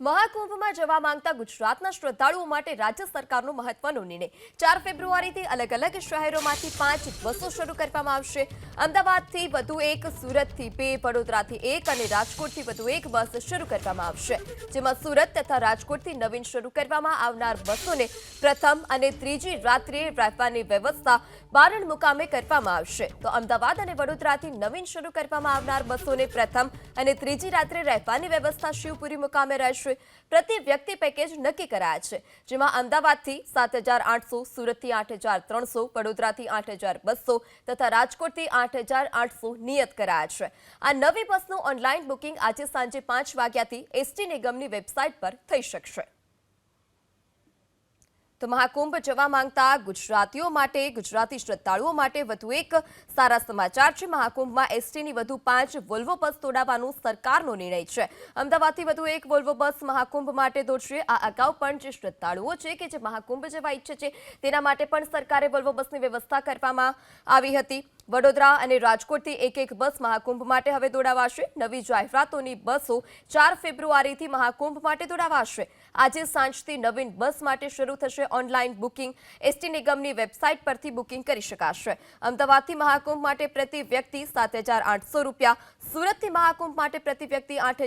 મહાકુંભમાં જવા માંગતા ગુજરાતના શ્રદ્ધાળુઓ માટે રાજ્ય સરકારનો મહત્વનો નિર્ણય. ચાર ફેબ્રુઆરીથી અલગ અલગ શહેરોમાંથી પાંચ બસો શરૂ કરવામાં આવશે. અમદાવાદથી વધુ એક, સુરતથી બે, વડોદરાથી એક અને રાજકોટથી વધુ એક બસ શરૂ કરવામાં આવશે. જેમાં સુરત તથા રાજકોટથી નવીન શરૂ કરવામાં આવનાર બસોને પ્રથમ અને ત્રીજી રાત્રે રહેવાની વ્યવસ્થા બારણ મુકામે કરવામાં આવશે. તો અમદાવાદ અને વડોદરાથી નવીન શરૂ કરવામાં આવનાર બસોને પ્રથમ અને ત્રીજી રાત્રે રહેવાની વ્યવસ્થા શિવપુરી મુકામે રહેશે. પ્રતિ વ્યક્તિ પેકેજ નક્કી કરાયા છે. જેમાં અમદાવાદથી સાત હજાર આઠસો, સુરતથી આઠ હજાર ત્રણસો, વડોદરાથી આઠ હજાર બસો તથા રાજકોટથી આઠ હજાર આઠસો નિયત કરાયા છે. આ નવી બસનું ઓનલાઈન બુકિંગ આજે સાંજે પાંચ વાગ્યાથી એસટી નિગમની વેબસાઇટ પર થઈ શકશે. તો મહાકુંભ જવા માંગતા ગુજરાતીઓ માટે, ગુજરાતી શ્રદ્ધાળુઓ માટે વધુ એક સારા સમાચાર છે. મહાકુંભમાં એસટીની વધુ પાંચ વોલ્વો બસ તોડાવવાનો સરકારનો નિર્ણય છે. અમદાવાદથી વધુ એક વોલ્વો બસ મહાકુંભ માટે દોડશે. આ અગાઉ પણ જે શ્રદ્ધાળુઓ છે કે જે મહાકુંભ જવા ઈચ્છે છે, તેના માટે પણ સરકારે વોલ્વો બસની વ્યવસ્થા કરવામાં આવી હતી. વડોદરા અને રાજકોટથી એક એક બસ મહાકુંભ માટે હવે દોડાવાશે. નવી જાહેરાતોની બસો ચાર ફેબ્રુઆરીથી મહાકુંભ માટે દોડાવાશે. આજે સાંજથી નવીન બસ માટે શરૂ થશે ઓનલાઈન બુકિંગ એસટી નિગમની વેબસાઇટ પરથી બુકિંગ કરી શકાશે. અમદાવાદથી મહાકુંભ માટે પ્રતિ વ્યક્તિ સાત રૂપિયા, સુરતથી મહાકુંભ માટે પ્રતિ વ્યક્તિ આઠ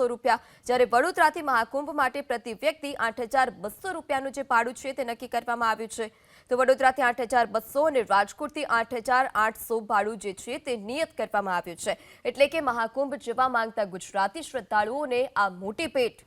રૂપિયા. જ્યારે વડોદરાથી મહાકુંભ માટે પ્રતિ વ્યક્તિ આઠ રૂપિયાનું જે ભાડું છે તે નક્કી કરવામાં આવ્યું છે. તો વડોદરાથી આઠ હજાર બસો અને રાજકોટથી આઠ હજાર આઠસો ભાડું જે છે તે નિયત કરવામાં આવ્યું છે. એટલે કે મહાકુંભ જવા માંગતા ગુજરાતી શ્રદ્ધાળુઓને આ મોટી ભેટ